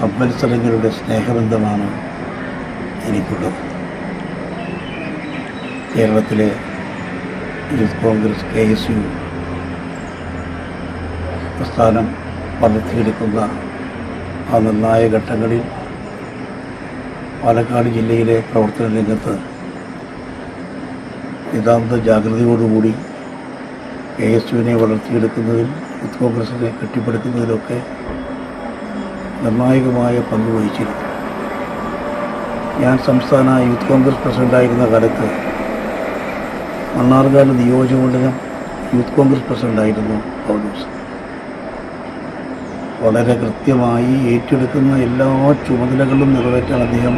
സംവത്സരങ്ങളുടെ സ്നേഹബന്ധമാണ് എനിക്കുള്ളത്. കേരളത്തിലെ youth Congress K S U പ്രസ്ഥാനം വളർത്തിയെടുക്കുന്ന ആ നിർണായക ഘട്ടങ്ങളിൽ പാലക്കാട് ജില്ലയിലെ പ്രവർത്തന രംഗത്ത് നിതാന്ത ജാഗ്രതയോടുകൂടി കെ എസ് യുവിനെ വളർത്തിയെടുക്കുന്നതിൽ യൂത്ത് കോൺഗ്രസിനെ കെട്ടിപ്പടുക്കുന്നതിലൊക്കെ നിർണായകമായ പങ്ക് വഹിച്ചിരുന്നു ഞാൻ സംസ്ഥാന യൂത്ത് കോൺഗ്രസ് പ്രസിഡന്റായിരുന്ന കാലത്ത് മണ്ണാർക്കാട് നിയോജകമണ്ഡലം യൂത്ത് കോൺഗ്രസ് പ്രസിഡന്റായിരുന്നു പൗലൂസ്. വളരെ കൃത്യമായി ഏറ്റെടുക്കുന്ന എല്ലാ ചുമതലകളും നിറവേറ്റാൻ അദ്ദേഹം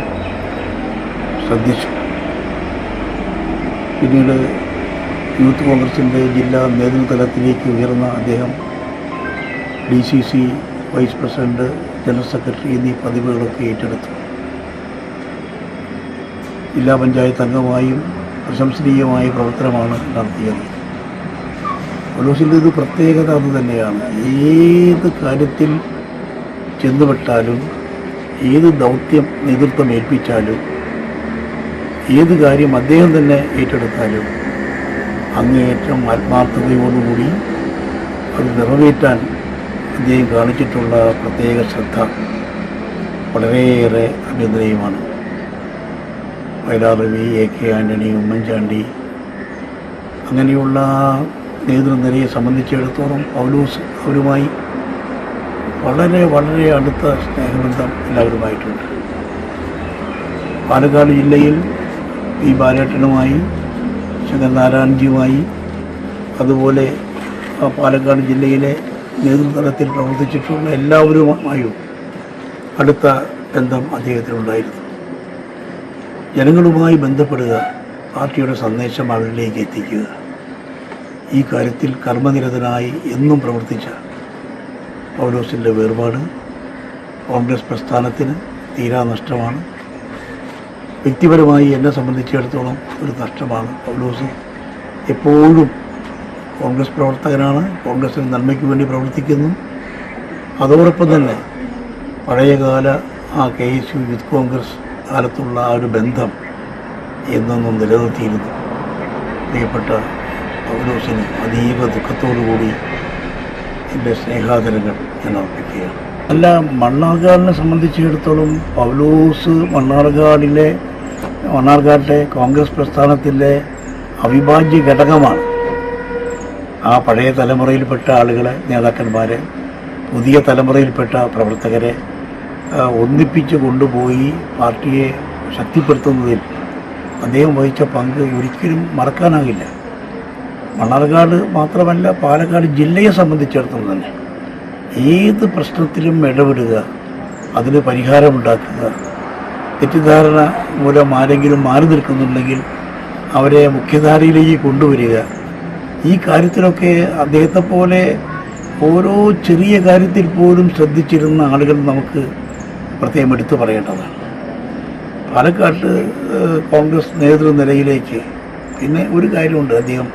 ശ്രദ്ധിച്ചു. പിന്നീട് യൂത്ത് കോൺഗ്രസിന്റെ ജില്ലാ നേതൃതലത്തിലേക്ക് ഉയർന്ന അദ്ദേഹം D C C vice president general secretary എന്നീ പദവികളൊക്കെ ഏറ്റെടുത്തു. ജില്ലാ പഞ്ചായത്ത് അംഗമായും പ്രശംസനീയമായ പ്രവർത്തനമാണ് നടത്തിയത്. ഒലൂസിന്റെ ഒരു പ്രത്യേകത അത് തന്നെയാണ്. ഏത് കാര്യത്തിൽ ചെന്നുപെട്ടാലും ഏത് ദൗത്യം നേതൃത്വം ഏൽപ്പിച്ചാലും ഏത് കാര്യം അദ്ദേഹം തന്നെ ഏറ്റെടുത്താലും അങ്ങേയറ്റം ആത്മാർത്ഥതയോടുകൂടി അത് നിറവേറ്റാൻ അദ്ദേഹം കാണിച്ചിട്ടുള്ള പ്രത്യേക ശ്രദ്ധ വളരെയേറെ അഭ്യന്തരീയമാണ്. വയലാർ രവി എ കെ ആന്റണി ഉമ്മൻചാണ്ടി അങ്ങനെയുള്ള നേതൃനിരയെ സംബന്ധിച്ചിടത്തോളം പൗലൂസ് അവരുമായി വളരെ വളരെ അടുത്ത സ്നേഹബന്ധം എല്ലാവരുമായിട്ടുണ്ട്. പാലക്കാട് ജില്ലയിൽ പി ബാലേട്ടനുമായി ശങ്കരനാരായണജിയുമായി അതുപോലെ പാലക്കാട് ജില്ലയിലെ നേതൃതലത്തിൽ പ്രവർത്തിച്ചിട്ടുള്ള എല്ലാവരുമായും അടുത്ത ബന്ധം അദ്ദേഹത്തിനുണ്ടായിരുന്നു. ജനങ്ങളുമായി ബന്ധപ്പെടുക പാർട്ടിയുടെ സന്ദേശം അവരിലേക്ക് എത്തിക്കുക. ഈ കാര്യത്തിൽ കർമ്മനിരതനായി എന്നും പ്രവർത്തിച്ച പൗലോസിന്റെ വേർപാട് കോൺഗ്രസ് പ്രസ്ഥാനത്തിന് തീരാ നഷ്ടമാണ്. വ്യക്തിപരമായി എന്നെ സംബന്ധിച്ചിടത്തോളം ഒരു നഷ്ടമാണ് പൗലോസ്. എപ്പോഴും കോൺഗ്രസ് പ്രവർത്തകനാണ്. കോൺഗ്രസിന് നന്മയ്ക്ക് വേണ്ടി പ്രവർത്തിക്കുന്നു. അതോടൊപ്പം തന്നെ പഴയകാല ആ K S U youth Congress കാലത്തുള്ള ആ ഒരു ബന്ധം എന്നൊന്നും നിലനിർത്തിയിരുന്നു. പ്രിയപ്പെട്ട പൗലോസിന് അതീവ ദുഃഖത്തോടുകൂടി എന്റെ സ്നേഹാദരങ്ങൾ ഞാൻ അർപ്പിക്കുകയാണ്. അല്ല മണ്ണാർക്കാടിനെ സംബന്ധിച്ചിടത്തോളം പൗലോസ് മണ്ണാർക്കാടിലെ മണ്ണാർക്കാട്ടെ കോൺഗ്രസ് പ്രസ്ഥാനത്തിന്റെ അവിഭാജ്യ ഘടകമാണ്. ആ പഴയ തലമുറയിൽപ്പെട്ട ആളുകളെ നേതാക്കന്മാരെ പുതിയ തലമുറയിൽപ്പെട്ട പ്രവർത്തകരെ ഒന്നിപ്പിച്ച് കൊണ്ടുപോയി പാർട്ടിയെ ശക്തിപ്പെടുത്തുന്നതിൽ അദ്ദേഹം വഹിച്ച പങ്ക് ഒരിക്കലും മറക്കാനാകില്ല. മണ്ണാർക്കാട് മാത്രമല്ല പാലക്കാട് ജില്ലയെ സംബന്ധിച്ചിടത്തോളം തന്നെ ഏത് പ്രശ്നത്തിലും ഇടപെടുക അതിന് പരിഹാരമുണ്ടാക്കുക തെറ്റിദ്ധാരണ മൂലം ആരെങ്കിലും മാറി നിൽക്കുന്നുണ്ടെങ്കിൽ അവരെ മുഖ്യധാരയിലേക്ക് കൊണ്ടുവരിക ഈ കാര്യത്തിലൊക്കെ അദ്ദേഹത്തെ പോലെ ഓരോ ചെറിയ കാര്യത്തിൽ പോലും ശ്രദ്ധിച്ചിരുന്ന ആളുകൾ നമുക്ക് പ്രത്യേകം എടുത്തു പറയേണ്ടതാണ്. പാലക്കാട്ട് കോൺഗ്രസ് നേതൃനിരയിലേക്ക് പിന്നെ ഒരു കാര്യമുണ്ട്. അദ്ദേഹം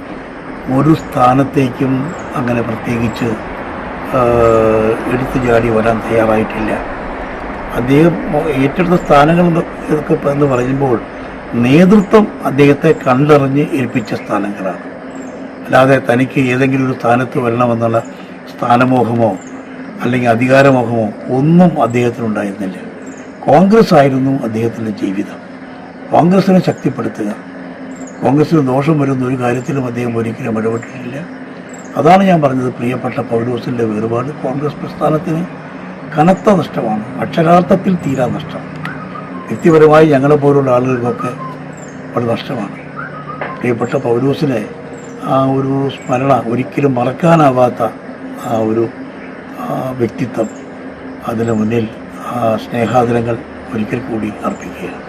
ഒരു സ്ഥാനത്തേക്കും അങ്ങനെ പ്രത്യേകിച്ച് എടുത്തു ചാടി വരാൻ തയ്യാറായിട്ടില്ല. അദ്ദേഹം ഏറ്റെടുത്ത സ്ഥാനങ്ങൾ എന്ന് പറയുമ്പോൾ നേതൃത്വം അദ്ദേഹത്തെ കണ്ടറിഞ്ഞ് ഏൽപ്പിച്ച സ്ഥാനങ്ങളാണ്. അല്ലാതെ തനിക്ക് ഏതെങ്കിലും ഒരു സ്ഥാനത്ത് വരണമെന്നുള്ള സ്ഥാനമോഹമോ അല്ലെങ്കിൽ അധികാരമോഹമോ ഒന്നും അദ്ദേഹത്തിനുണ്ടായിരുന്നില്ല. കോൺഗ്രസ് ആയിരുന്നു അദ്ദേഹത്തിന്റെ ജീവിതം. കോൺഗ്രസിനെ ശക്തിപ്പെടുത്തുക. കോൺഗ്രസിന് ദോഷം വരുന്ന ഒരു കാര്യത്തിലും അദ്ദേഹം ഒരിക്കലും ഇടപെട്ടിട്ടില്ല. അതാണ് ഞാൻ പറഞ്ഞത് പ്രിയപ്പെട്ട പൗലോസിന്റെ വേർപാട്. കോൺഗ്രസ് പ്രസ്ഥാനത്തിന് കനത്ത നഷ്ടമാണ്. അക്ഷരാർത്ഥത്തിൽ തീരാ നഷ്ടം. വ്യക്തിപരമായി ഞങ്ങളെപ്പോലുള്ള ആളുകൾക്കൊക്കെ ഒരു നഷ്ടമാണ്. പ്രിയപ്പെട്ട പൗലൂസിനെ ആ ഒരു സ്മരണ ഒരിക്കലും മറക്കാനാവാത്ത ആ ഒരു വ്യക്തിത്വം അതിന് മുന്നിൽ സ്നേഹാദരങ്ങൾ ഒരിക്കൽ കൂടി അർപ്പിക്കുകയാണ്.